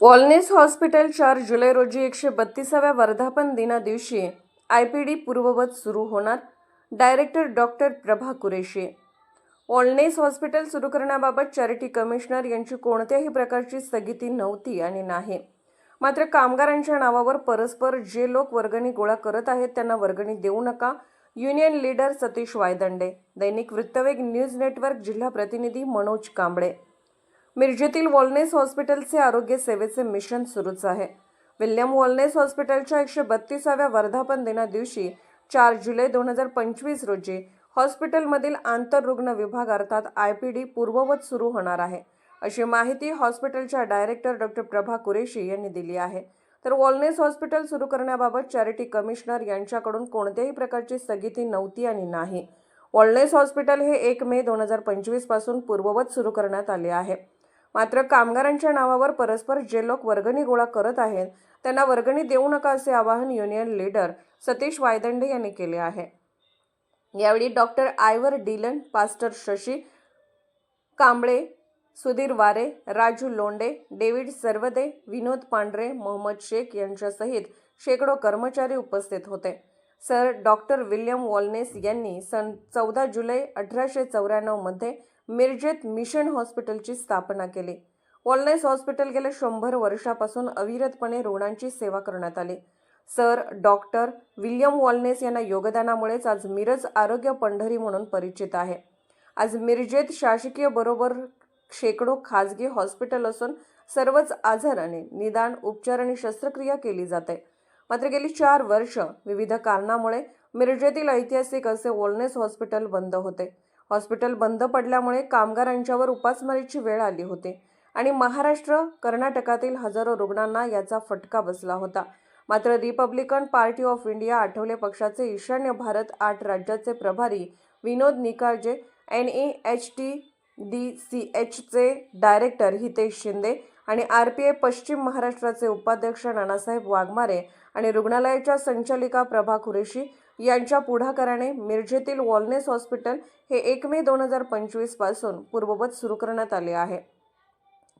वॉलनेस hospital चार जुलै रोजी एकशे बत्तीसाव्या वर्धापन दिना दिवशी आय पी डी पूर्ववत सुरू होणार director doctor Prabha Qureshi. Wellness hospital सुरू करण्याबाबत चॅरिटी कमिशनर यांची कोणत्याही प्रकारची स्थगिती नव्हती आणि नाही. मात्र कामगारांच्या नावावर परस्पर जे लोक वर्गणी गोळा करत आहेत त्यांना वर्गणी देऊ नका युनियन लीडर सतीश वायदंडे दैनिक वृत्तवेग न्यूज नेटवर्क जिल्हा प्रतिनिधी मनोज कांबळे. मिरजेतील वॉलनेस हॉस्पिटलचे आरोग्य सेवेचे मिशन सुरूच आहे. विल्यम वॉलनेस हॉस्पिटलच्या एकशे बत्तीसाव्या वर्धापन दिना दिवशी चार जुलै दोन हजार पंचवीस रोजी हॉस्पिटलमधील आंतररुग्ण विभाग अर्थात आय पी डी पूर्ववत सुरू होणार आहे. अशी माहिती हॉस्पिटलच्या डायरेक्टर डॉक्टर प्रभा कुरेशी यांनी दिली आहे. तर वॉलनेस हॉस्पिटल सुरू करण्याबाबत चॅरिटी कमिशनर यांच्याकडून कोणत्याही प्रकारची स्थगिती नव्हती आणि नाही. वॉलनेस हॉस्पिटल हे एक मे दोन हजार पंचवीसपासून पूर्ववत सुरू करण्यात आले आहे. मात्र कामगारांच्या नावावर परस्पर जे लोक वर्गणी गोळा करत आहेत त्यांना वर्गणी देऊ नका असे आवाहन युनियन लीडर सतीश वायदंडे यांनी केले आहे. यावेळी doctor Ivor Dillon pastor Shashi Kamble Sudhir Ware Raju Londhe David Sarvade विनोद पांढरे मोहम्मद शेख यांच्यासहित शेकडो कर्मचारी उपस्थित होते. सर डॉक्टर विल्यम वॉलनेस यांनी सन चौदा जुलै अठराशे चौऱ्याण्णवमध्ये मिरजेत मिशन हॉस्पिटलची स्थापना केली. वॉलनेस हॉस्पिटल गेल्या शंभर वर्षापासून अविरतपणे रुग्णांची सेवा करण्यात आली. सर डॉक्टर विल्यम वॉलनेस यांना योगदानामुळेच आज मिरज आरोग्य पंढरी म्हणून परिचित आहे. आज मिरजेत शासकीय बरोबर शेकडो खाजगी हॉस्पिटल असून सर्वच आजाराने निदान उपचार आणि शस्त्रक्रिया केली जाते. मात्र गेली चार वर्ष विविध कारणामुळे मिरजेतील ऐतिहासिक असे वॉलनेस हॉस्पिटल बंद होते. हॉस्पिटल बंद पडल्यामुळे कामगारांच्यावर उपासमारीची वेळ आली होती आणि महाराष्ट्र कर्नाटकातील हजारो रुग्णांना याचा फटका बसला होता. मात्र Republican party of India Athawale पक्षाचे ईशान्य भारत आठ राज्याचे प्रभारी Vinod Nikalje N A H T D C एचचे डायरेक्टर हितेश शिंदे आणि आर पी आय पश्चिम महाराष्ट्राचे उपाध्यक्ष नानासाहेब वाघमारे आणि रुग्णालयाच्या संचालिका प्रभा कुरेशी यांच्या पुढाकाराने मिरजेतील वॉलनेस हॉस्पिटल हे एक मे दोन हजार पंचवीसपासून पूर्ववत सुरू करण्यात आले आहे.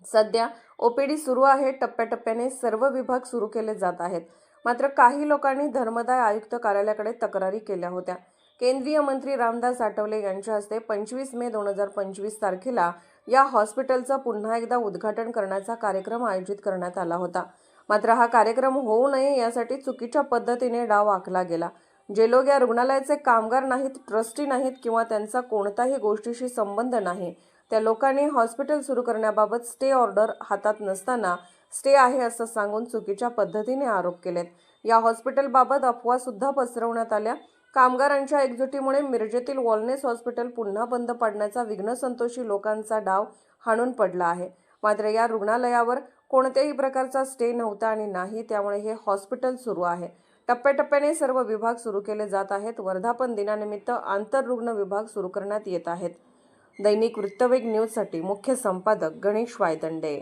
सध्या ओपीडी सुरू आहे टप्प्याटप्प्याने सर्व विभाग सुरू केले जात आहेत. मात्र काही लोकांनी धर्मदाय आयुक्त कार्यालयाकडे तक्रारी केल्या होत्या. केंद्रीय मंत्री रामदास आठवले यांच्या हस्ते पंचवीस मे दोन हजार पंचवीस तारखेला या हॉस्पिटलचं पुन्हा एकदा उद्घाटन करण्याचा कार्यक्रम आयोजित करण्यात आला होता. मात्र हा कार्यक्रम होऊ नये यासाठी चुकीच्या पद्धतीने डाव आखला गेला. जे लोक या रुग्णालयाचे कामगार नाहीत ट्रस्टी नाहीत किंवा त्यांचा कोणताही गोष्टीशी संबंध नाही त्या लोकांनी हॉस्पिटल सुरू करण्याबाबत स्टे ऑर्डर हातात नसताना स्टे आहे असं सांगून चुकीच्या पद्धतीने आरोप केलेत. या हॉस्पिटलबाबत अफवा सुद्धा पसरवण्यात आल्या. कामगारांच्या एकजुटीमुळे मिरजेतील वॉलनेस हॉस्पिटल पुन्हा बंद पाडण्याचा विघ्नसंतोषी लोकांचा डाव हाणून पडला आहे. मात्र या रुग्णालयावर कोणत्याही प्रकारचा स्टे नव्हता आणि नाही त्यामुळे हे हॉस्पिटल सुरू आहे. टप्प्याटप्प्याने सर्व विभाग सुरू केले जात आहेत. वर्धापन दिनानिमित्त आंतररुग्ण विभाग सुरू करण्यात येत आहेत. दैनिक वृत्तवेग न्यूजसाठी मुख्य संपादक गणेश वायदंडे.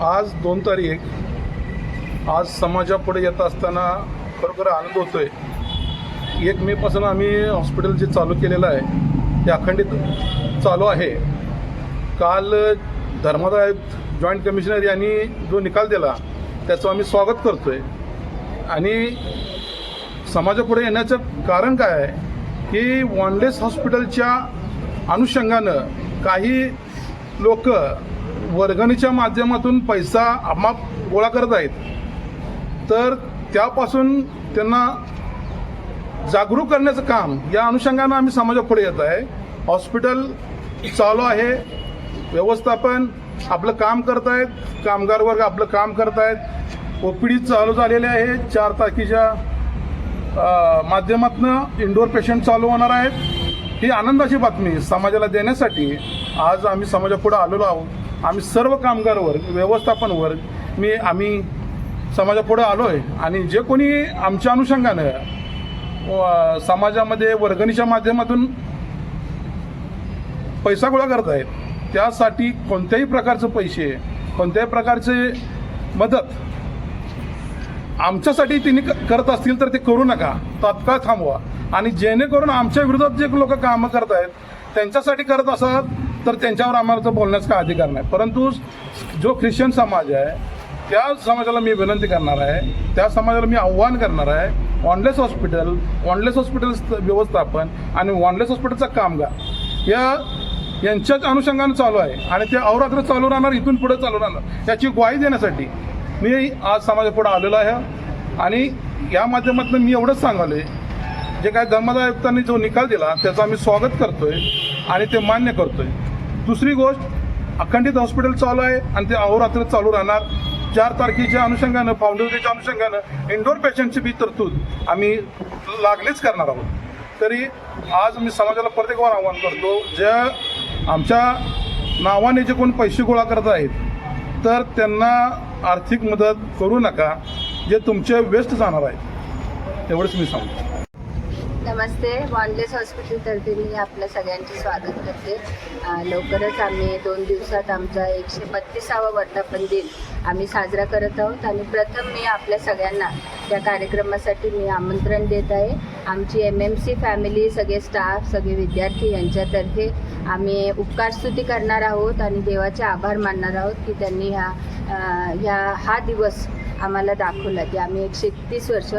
आज दोन तारीख. आज समाजापुढे येत असताना खरोखर आनंद होतोय. एक मे पासून आम्ही हॉस्पिटल जे चालू केलेलं आहे ते अखंडित चालू आहे. काल धर्मादाय जॉईंट कमिशनर यांनी जो निकाल दिला त्याचं आम्ही स्वागत करतोय. आणि समाजापुढे येण्याचं कारण काय आहे की वॉनलेस हॉस्पिटलच्या अनुषंगानं काही लोक वर्गणीच्या माध्यमातून पैसा अमाप गोळा करत आहेत. तर त्यापासून त्यांना जागरूक करण्याचं काम या अनुषंगानं आम्ही समाजापुढे येत आहे. हॉस्पिटल चालू आहे. व्यवस्थापन आपलं काम करत आहेत कामगार वर्ग आपलं काम करत आहेत ओ पी डी चालू झालेले आहे. चार तारखेच्या माध्यमातनं इंडोर पेशंट चालू होणार आहेत. ही आनंदाची बातमी समाजाला देण्यासाठी आज आम्ही समाजापुढे आलेलो आहोत. आम्ही सर्व कामगार वर्ग व्यवस्थापन वर्ग मी आम्ही समाजापुढे आलो आहे आणि जे कोणी आमच्या अनुषंगानं समाजामध्ये वर्गणीच्या माध्यमातून पैसा गोळा करत आहेत त्यासाठी कोणत्याही प्रकारचे पैसे कोणत्याही प्रकारचे मदत आमच्यासाठी तिने क- करत असतील तर ते करू नका. तात्काळ थांबवा. आणि जेणेकरून आमच्या विरोधात जे लोक कामं करत आहेत त्यांच्यासाठी करत असतात तर त्यांच्यावर आम्हाला बोलण्याचा काय अधिकार नाही. परंतु जो ख्रिश्चन समाज आहे त्या समाजाला मी विनंती करणार आहे त्या समाजाला मी आव्हान करणार आहे वॉनलेस हॉस्पिटल वॉनलेस हॉस्पिटल व्यवस्थापन आणि वॉनलेस हॉस्पिटलचा कामगार या यांच्याच अनुषंगानं चालू आहे आणि ते अवरात्र चालू राहणार इथून पुढे चालू राहणार. याची ग्वाही देण्यासाठी मी आज समाजापुढे आलेलो आहे आणि या माध्यमातून मी एवढंच सांगालोय जे काय धर्मदाय आयुक्तांनी जो निकाल दिला त्याचं आम्ही स्वागत करतोय आणि ते मान्य करतोय. दुसरी गोष्ट अखंडित हॉस्पिटल चालू आहे आणि ते अहोरात्र चालू राहणार. चार तारखेच्या अनुषंगानं फाउंडर डेच्या अनुषंगानं इंडोर पेशंटची बी तरतूद आम्ही लागलीच करणार आहोत. तरी आज मी समाजाला प्रत्येकवार आव्हान करतो ज्या आमच्या नावाने जे कोण पैसे गोळा करत आहेत तर त्यांना आर्थिक मदत करू नका जे तुमचे वेस्ट जाणार आहेत. तेवढंच मी सांगतो. नमस्ते वॉनलेस हॉस्पिटलतर्फे मी आपलं सगळ्यांचे स्वागत करते. लवकरच आम्ही दोन दिवसात आमचा एकशे बत्तीसावा वर्धापन दिन आम्ही साजरा करत आहोत आणि प्रथम मी आपल्या सगळ्यांना त्या कार्यक्रमासाठी मी आमंत्रण देत आहे. आमची एम एम सी फॅमिली सगळे स्टाफ सगळे विद्यार्थी यांच्यातर्फे आम्ही उपकारस्तुती करणार आहोत आणि देवाचे आभार मानणार आहोत की त्यांनी ह्या ह्या हा दिवस आम्हाला दाखवला की आम्ही एकशे एकतीस वर्ष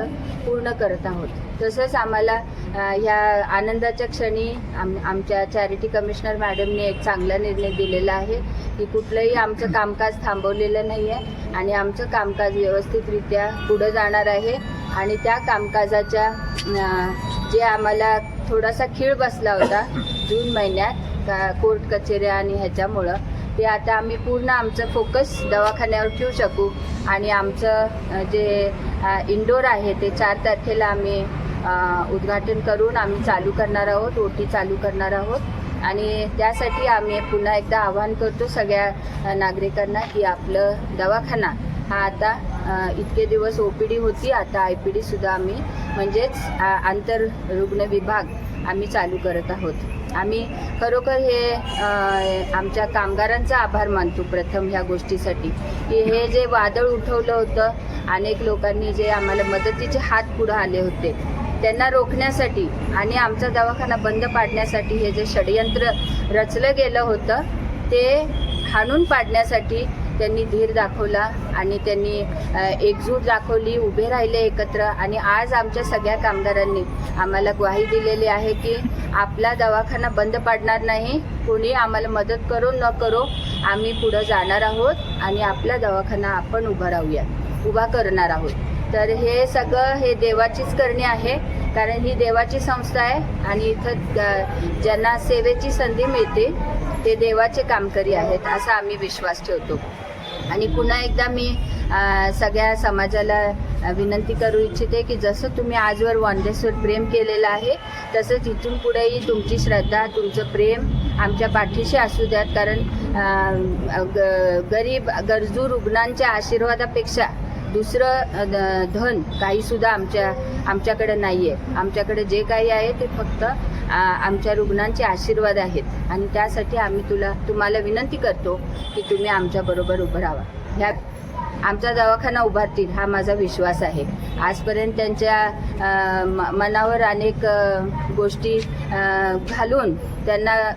पूर्ण करत आहोत. तसंच आम्हाला ह्या आनंदाच्या क्षणी आम आमच्या चॅरिटी कमिशनर मॅडमने एक चांगला निर्णय दिलेला आहे की कुठलंही आमचं कामकाज थांबवलेलं नाही आहे आणि आमचं कामकाज व्यवस्थितरित्या पुढं जाणार आहे आणि त्या कामकाजाच्या जे आम्हाला थोडासा खीळ बसला होता जून महिन्यात का कोर्ट कचेऱ्या आणि ह्याच्यामुळं ते आता आम्ही पूर्ण आमचं फोकस दवाखान्यावर ठेवू शकू. आणि आमचं जे इंडोर आहे ते चार तारखेला आम्ही उद्घाटन करून आम्ही चालू करणार आहोत ओटी चालू करणार आहोत. आणि त्यासाठी आम्ही पुन्हा एकदा आवाहन करतो सगळ्या नागरिकांना की आपलं दवाखाना हा आता इतके दिवस ओ पी डी होती आता आय पी डीसुद्धा आम्ही म्हणजेच आंतर रुग्ण विभाग आम्ही चालू करत आहोत. आम्ही खरोखर हे आमच्या कामगारांचा आभार मानतो प्रथम ह्या गोष्टीसाठी. की हे जे वादळ उठवलं होतं अनेक लोकांनी जे आम्हाला मदतीचे हात पुढं आले होते त्यांना रोखण्यासाठी आणि आमचा दवाखाना बंद पाडण्यासाठी हे जे षडयंत्र रचलं गेलं होतं ते हाणून पाडण्यासाठी त्यांनी धीर दाखवला आणि त्यांनी एकजूट दाखवली उभे राहिले एकत्र. आणि आज आमच्या सगळ्या कामगारांनी आम्हाला ग्वाही दिलेली आहे की आपला दवाखाना बंद पाडणार नाही. कोणी आम्हाला मदत करो न करो आम्ही पुढं जाणार आहोत आणि आपला दवाखाना आपण उभा राहूया उभा करणार आहोत. तर हे सगळं हे देवाचीच करणी आहे कारण ही देवाची संस्था आहे आणि इथं ज्यांना सेवेची संधी मिळते ते देवाचे कामकरी आहेत असा आम्ही विश्वास ठेवतो. आणि पुन्हा एकदा मी सगळ्या समाजाला विनंती करू इच्छिते की जसं तुम्ही आजवर वनडेसवर प्रेम केलेलं आहे तसंच इथून पुढेही तुमची श्रद्धा तुमचं प्रेम आमच्या पाठीशी असू द्यात कारण ग- गरीब गरजू रुग्णांच्या आशीर्वादापेक्षा दुसरं धन काहीसुद्धा आमच्या आमच्याकडे नाही आहे आमच्याकडे जे काही आहे ते फक्त आमच्या रुग्णांचे आशीर्वाद आहेत. आणि त्यासाठी आम्ही तुला तुम्हाला विनंती करतो की तुम्ही आमच्याबरोबर उभं राहा. ह्या आमचा दवाखाना उभारतील हा माझा विश्वास आहे. आजपर्यंत त्यांच्या म- मनावर अनेक गोष्टी घालून त्यांना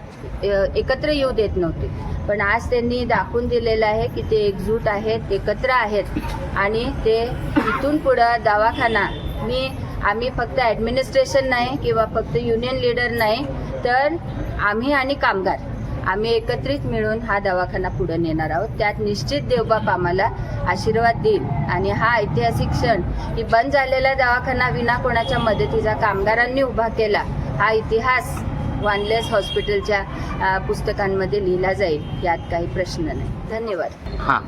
एकत्र येऊ देत नव्हते. पण आज त्यांनी दाखवून दिलेलं आहे की ते एकजूट आहेत एकत्र आहेत. आणि ते इथून पुढं दवाखाना मी आम्ही फक्त ॲडमिनिस्ट्रेशन नाही किंवा फक्त युनियन लीडर नाही तर आम्ही आणि कामगार आम्ही एकत्रित मिळून हा दवाखाना पुढे नेणार आहोत. त्यात निश्चित देवबाप आम्हाला आशीर्वाद देईल. आणि हा ऐतिहासिक क्षण की बंद झालेला दवाखाना विना कोणाच्या मदतीचा कामगारांनी उभा केला हा इतिहास वानलेस हॉस्पिटलच्या पुस्तकांमध्ये लिहिला जाईल. यात काही प्रश्न नाही. धन्यवाद. हां.